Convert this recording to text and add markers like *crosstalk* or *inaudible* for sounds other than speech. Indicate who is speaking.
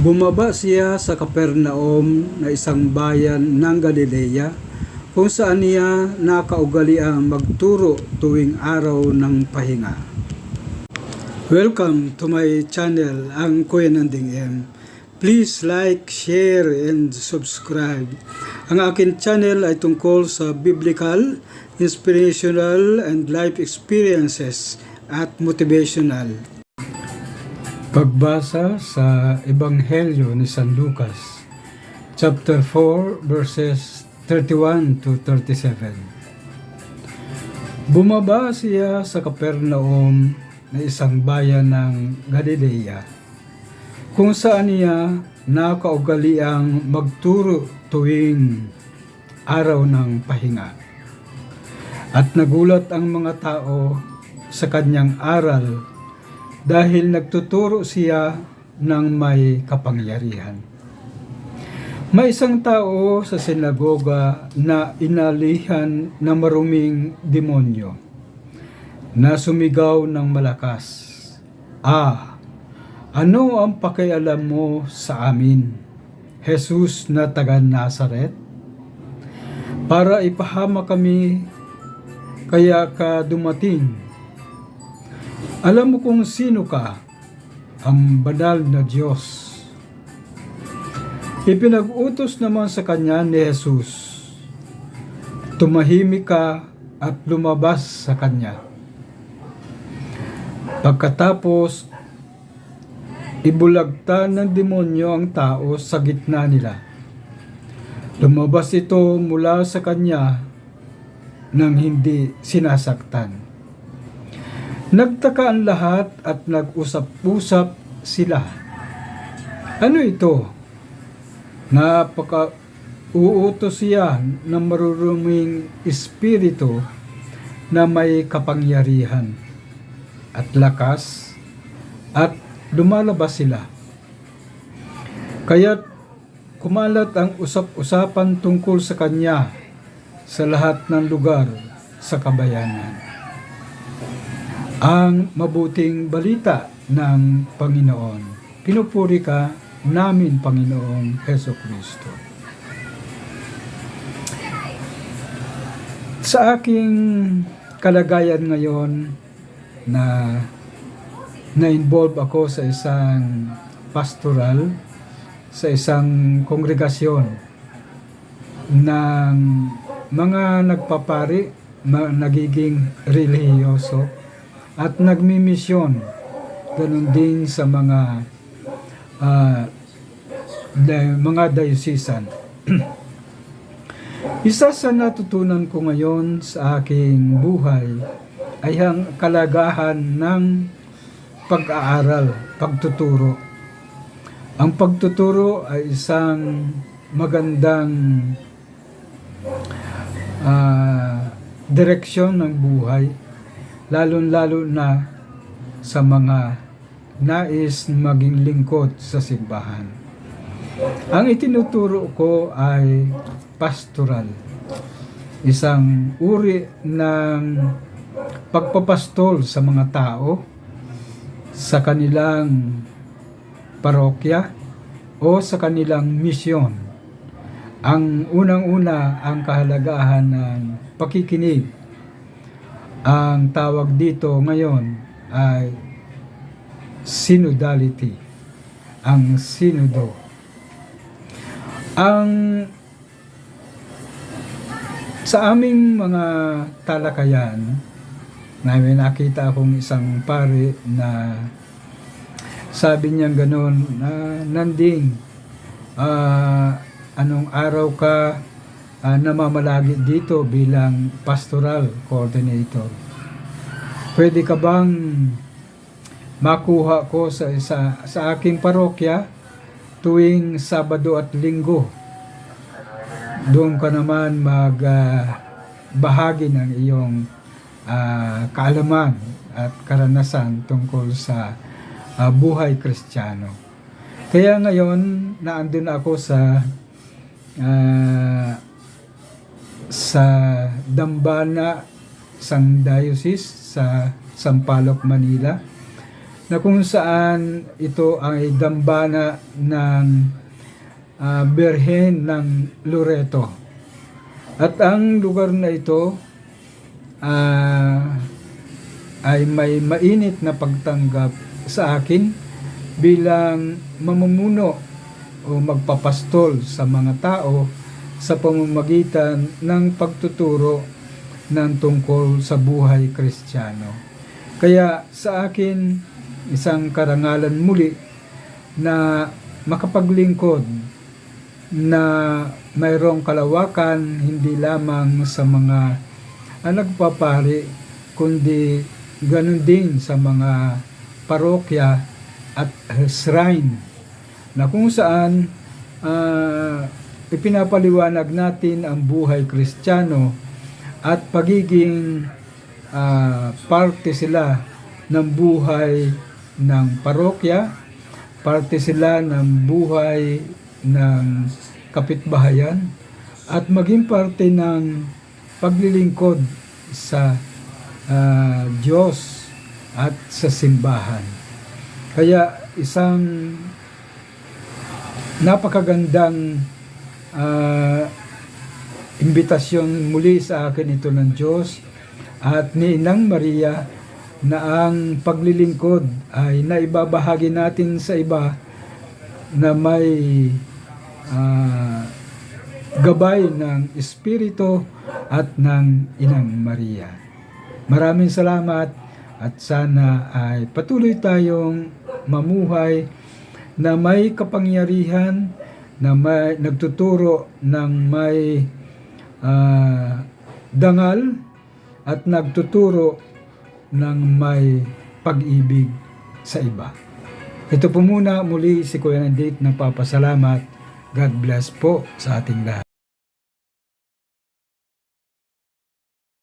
Speaker 1: Bumaba siya sa Kapernaum na isang bayan ng Galilea kung saan niya nakaugaliang magturo tuwing araw ng pahinga. Welcome to my channel, ang Kuya Nanding M. Please like, share, and subscribe. Ang akin channel ay tungkol sa biblical, inspirational, and life experiences at motivational. Pagbasa sa Ebanghelyo ni San Lucas, chapter 4, verses 31 to 37. Bumaba siya sa Kapernaum na isang bayan ng Galilea, kung saan niya nakaugaliang magturo tuwing araw ng pahinga. At nagulat ang mga tao sa kanyang aral dahil nagtuturo siya ng may kapangyarihan. May isang tao sa sinagoga na inalihan ng maruming demonyo na sumigaw ng malakas. Ah, ano ang pakialam mo sa amin, Jesus na taga Nazaret? Para ipahama kami, kaya ka dumating alam mo kung sino ka, ang banal na Diyos. Ipinag-utos naman sa kanya ni Jesus, tumahimik ka at lumabas sa kanya. Pagkatapos, ibulagta ng demonyo ang tao sa gitna nila. Lumabas ito mula sa kanya nang hindi sinasaktan. Nagtaka ang lahat at nag-usap-usap sila. Ano ito? Napaka uutos siya ng maruruming espiritu na may kapangyarihan at lakas at lumalabas sila. Kaya't kumalat ang usap-usapan tungkol sa kanya sa lahat ng lugar sa kabayanan ang mabuting balita ng Panginoon. Pinupuri ka namin, Panginoong Heso Kristo. Sa aking kalagayan ngayon na na-involve ako sa isang pastoral, sa isang kongregasyon ng mga nagpapari, ma- nagiging relihiyoso, at nagmimisyon. Ganun din sa mga uh, mga diocesan. *clears throat* Isa sa natutunan ko ngayon sa aking buhay ay ang kalagahan ng pag-aaral, pagtuturo. Ang pagtuturo ay isang magandang uh, direksyon ng buhay lalong-lalo na sa mga nais maging lingkod sa simbahan. Ang itinuturo ko ay pastoral. Isang uri ng pagpapastol sa mga tao sa kanilang parokya o sa kanilang misyon. Ang unang-una ang kahalagahan ng pakikinig ang tawag dito ngayon ay synodality. Ang synodo. Ang sa aming mga talakayan, namin nakita akong isang pare na sabi niya gano'n na nanding uh, anong araw ka uh, namamalagi dito bilang pastoral coordinator. Pwede ka bang makuha ko sa isa sa aking parokya tuwing Sabado at Linggo? Doon ka naman mag uh, bahagi ng iyong uh, kaalaman at karanasan tungkol sa uh, buhay kristyano. Kaya ngayon, naandun ako sa uh, sa Dambana, Sang Diocese sa Sampaloc, Manila na kung saan ito ay dambana ng ah, Berhen ng Loreto. At ang lugar na ito ah, ay may mainit na pagtanggap sa akin bilang mamumuno o magpapastol sa mga tao sa pamamagitan ng pagtuturo ng tungkol sa buhay kristyano. Kaya sa akin, isang karangalan muli na makapaglingkod na mayroong kalawakan hindi lamang sa mga ah, nagpapari kundi ganun din sa mga parokya at shrine na kung saan ah, ipinapaliwanag natin ang buhay kristyano at pagiging ah, parte sila ng buhay ng parokya, parte sila ng buhay ng kapitbahayan at maging parte ng paglilingkod sa ah, Diyos at sa simbahan. Kaya isang napakagandang ah, imbitasyon muli sa akin ito ng Diyos at ni Inang Maria na ang paglilingkod ay naibabahagi natin sa iba na may ah, gabay ng Espiritu at ng Inang Maria. Maraming salamat at sana ay patuloy tayong mamuhay na may kapangyarihan, na may nagtuturo ng may ah, dangal at nagtuturo ng may pag-ibig sa iba. Ito po muna muli si Kuya Nandit nagpapasalamat. God bless po sa ating lahat.